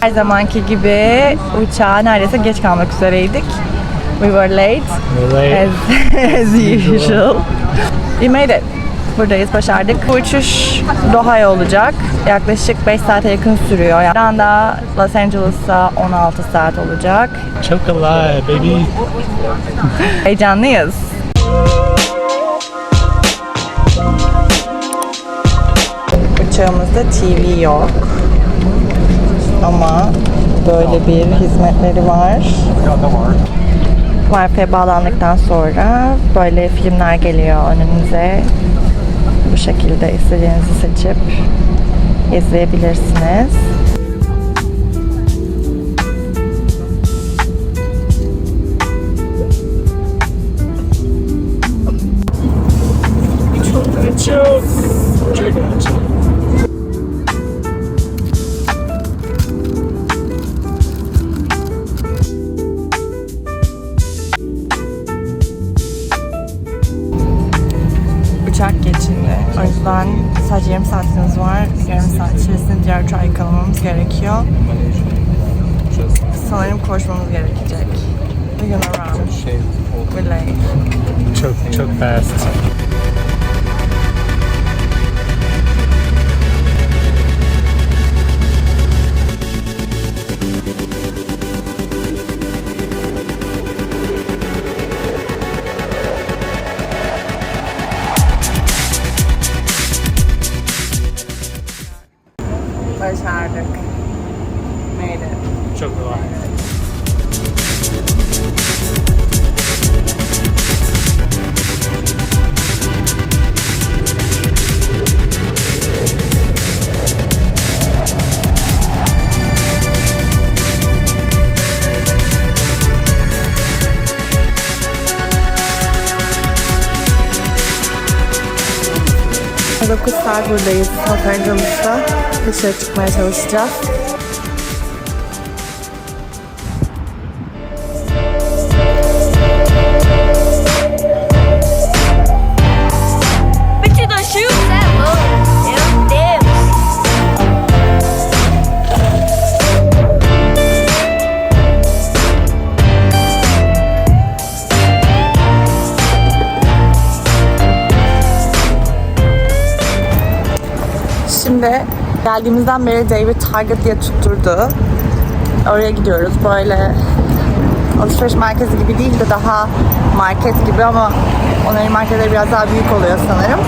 Her zamanki gibi uçağa neredeyse geç kalmak üzereydik. We were late Late. as, as usual. We made it. Buradayız, başardık. Bu uçuş Doha'ya olacak. Yaklaşık 5 saate yakın sürüyor. Yani anda Los Angeles'a 16 saat olacak. Choke alive, baby. Heyecanlıyız. Uçağımızda TV yok. Ama böyle bir hizmetleri var. Wi-Fi bağlandıktan sonra böyle filmler geliyor önünüze. Bu şekilde istediğinizi seçip izleyebilirsiniz. Sanırım koşmamız gerekecek. We're gonna run. We're late. Choke, choke fast. Choke alive. Ee, 9 saat buradayız Los Angeles'ta. Dışarı çıkmaya çalışacağız. Geldiğimizden beri David Target diye tutturdu. Oraya gidiyoruz. Böyle alışveriş merkezi gibi değil de daha market gibi ama onların marketleri biraz daha büyük oluyor sanırım.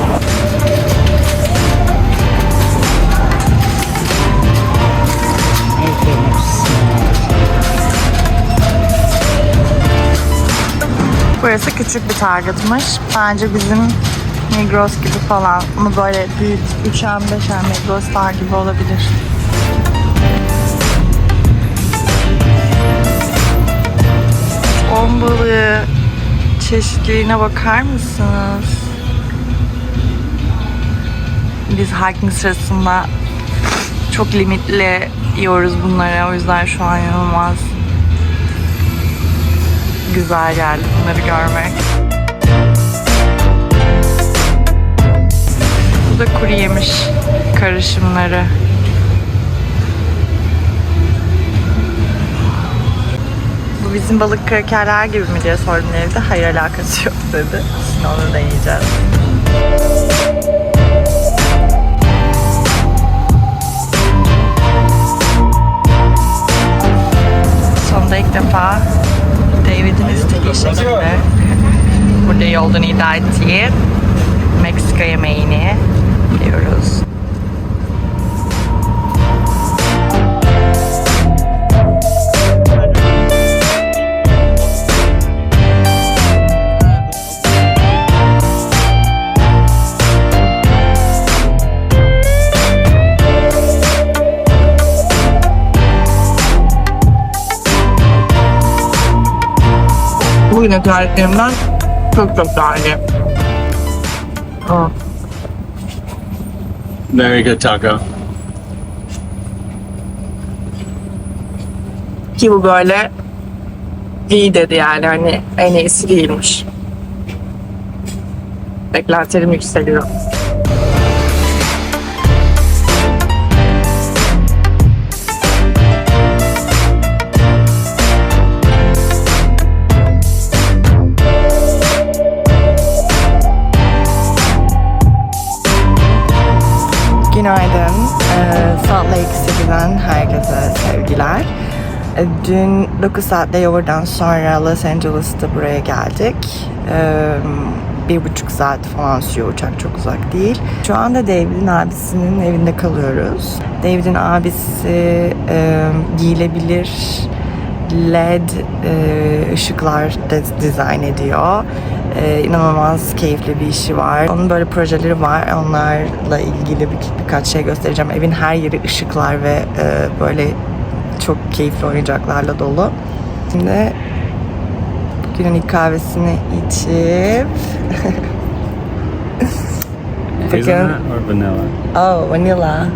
Burası küçük bir Target'mış. Bence bizim Migros gibi falan. Ama böyle büyük 3'er 5'er Migros'lar gibi olabilir. Ton balığı çeşitliliğine bakar mısınız? Biz hiking sırasında çok limitli yiyoruz bunları. O yüzden şu an inanılmaz güzel geldi bunları görmek. Da kuru yemiş karışımları. Bu bizim balık krakerler gibi mi diye sordum evde. Hayır alakası yok dedi. Şimdi onu da yiyeceğiz. Sonunda ilk defa David'in istediği şekilde burada olduğunu iddia ettiği Meksika yemeğini yiyoruz. Bugüne tariflerimden çok çok daha iyi. Aa. Very good taco. Ki bu böyle iyi dedi yani hani en iyisi değilmiş. Beklentilerim yükseliyor. Dün 9 saatte yoldan sonra Los Angeles'ta buraya geldik. Ee, bir buçuk saat falan sürüyor uçak çok uzak değil. Şu anda David'in abisinin evinde kalıyoruz. David'in abisi e, giyilebilir LED e, ışıklar dizayn ediyor. E, inanılmaz keyifli bir işi var. Onun böyle projeleri var. Onlarla ilgili bir, birkaç şey göstereceğim. Evin her yeri ışıklar ve e, böyle çok keyifli oyuncaklarla dolu. Şimdi bugünün ilk kahvesini içip Hazelnut or vanilla? Oh, vanilla.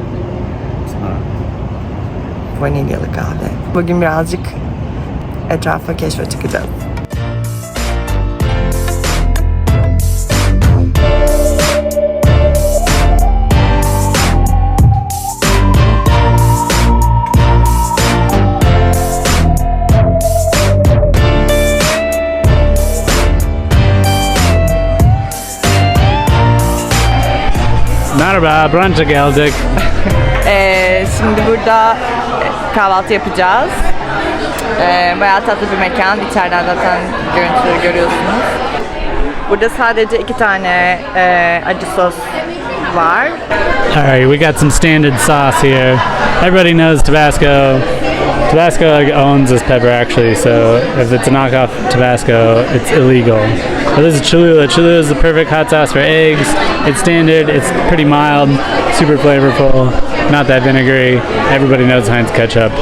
Vanilyalı kahve. Bugün birazcık etrafa keşfe çıkacağız. Merhaba, brunch'a geldik. Ee, şimdi burada kahvaltı yapacağız. Ee, bayağı tatlı bir mekan. İçeriden zaten görüntüleri görüyorsunuz. Burada sadece iki tane e, acı sos var. Alright, we got some standard sauce here. Everybody knows Tabasco. Tabasco owns this pepper actually, so if it's a knockoff Tabasco, it's illegal. But this is Cholula. Cholula is the perfect hot sauce for eggs. It's standard, it's pretty mild, super flavorful, not that vinegary. Everybody knows Heinz ketchup.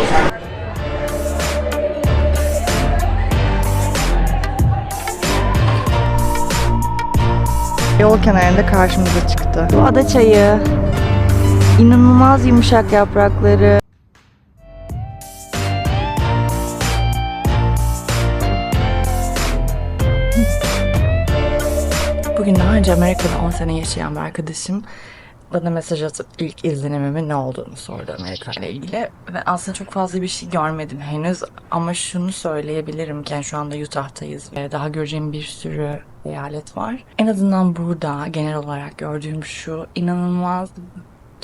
Yol kenarında karşımıza çıktı. Bu ada çayı. İnanılmaz yumuşak yaprakları. Bugün daha önce Amerika'da 10 sene yaşayan bir arkadaşım bana mesaj atıp ilk izlenimimin ne olduğunu sordu Amerika ile ilgili. Ve aslında çok fazla bir şey görmedim henüz ama şunu söyleyebilirim ki yani şu anda Utah'tayız ve daha göreceğim bir sürü eyalet var. En azından burada genel olarak gördüğüm şu inanılmaz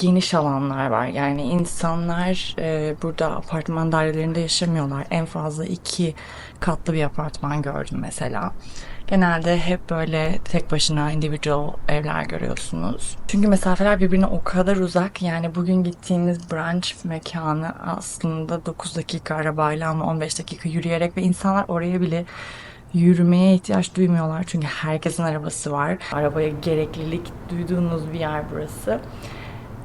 geniş alanlar var. Yani insanlar e, burada apartman dairelerinde yaşamıyorlar. En fazla iki katlı bir apartman gördüm mesela. Genelde hep böyle tek başına individual evler görüyorsunuz. Çünkü mesafeler birbirine o kadar uzak. Yani bugün gittiğimiz brunch mekanı aslında 9 dakika arabayla ama 15 dakika yürüyerek ve insanlar oraya bile yürümeye ihtiyaç duymuyorlar. Çünkü herkesin arabası var. Arabaya gereklilik duyduğunuz bir yer burası.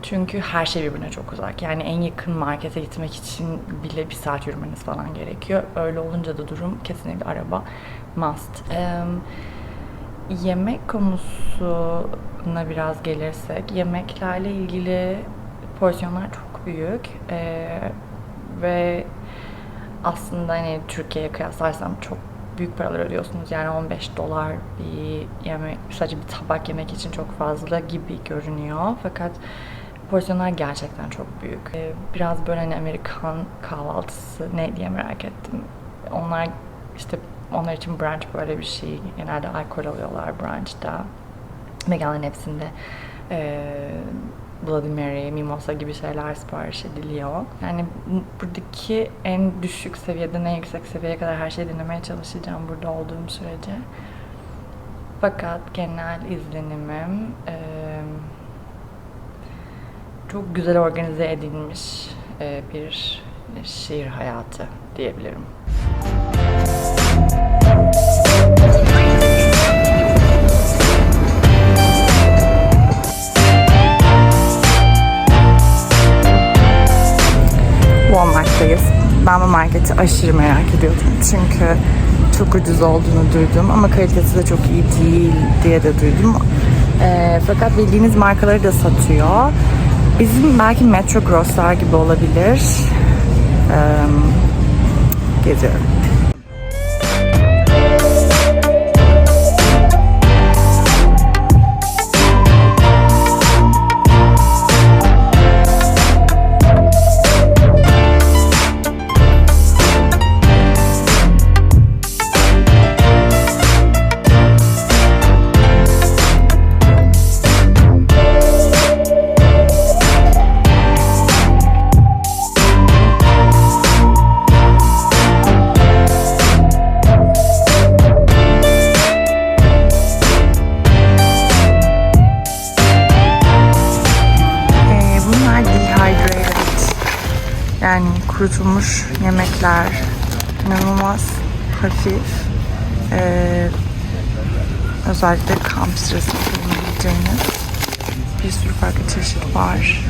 Çünkü her şey birbirine çok uzak. Yani en yakın markete gitmek için bile bir saat yürümeniz falan gerekiyor. Öyle olunca da durum kesinlikle araba must. Eee, yemek konusuna biraz gelirsek, yemeklerle ilgili porsiyonlar çok büyük Eee, ve aslında hani Türkiye'ye kıyaslarsam çok büyük paralar ödüyorsunuz. Yani 15 dolar bir yemek, sadece bir tabak yemek için çok fazla gibi görünüyor. Fakat porsiyonlar gerçekten çok büyük. Ee, Biraz böyle hani Amerikan kahvaltısı ne diye merak ettim. Onlar işte onlar için brunch böyle bir şey. Genelde alkol alıyorlar brunchta. Mekanların hepsinde eee Bloody Mary, Mimosa gibi şeyler sipariş ediliyor. Yani bu- buradaki en düşük seviyeden en yüksek seviyeye kadar her şeyi denemeye çalışacağım burada olduğum sürece. Fakat genel izlenimim eee, çok güzel organize edilmiş eee, bir şehir hayatı diyebilirim. Walmart'tayız. Ben bu marketi aşırı merak ediyordum. Çünkü çok ucuz olduğunu duydum ama kalitesi de çok iyi değil diye de duydum. Ee, fakat bildiğiniz markaları da satıyor. Bizim belki Metro Grosslar gibi olabilir. Ee, geziyorum. Kurutulmuş yemekler, inanılmaz hafif. Ee, özellikle kamp sırasında kullanabileceğiniz bir sürü farklı çeşit var.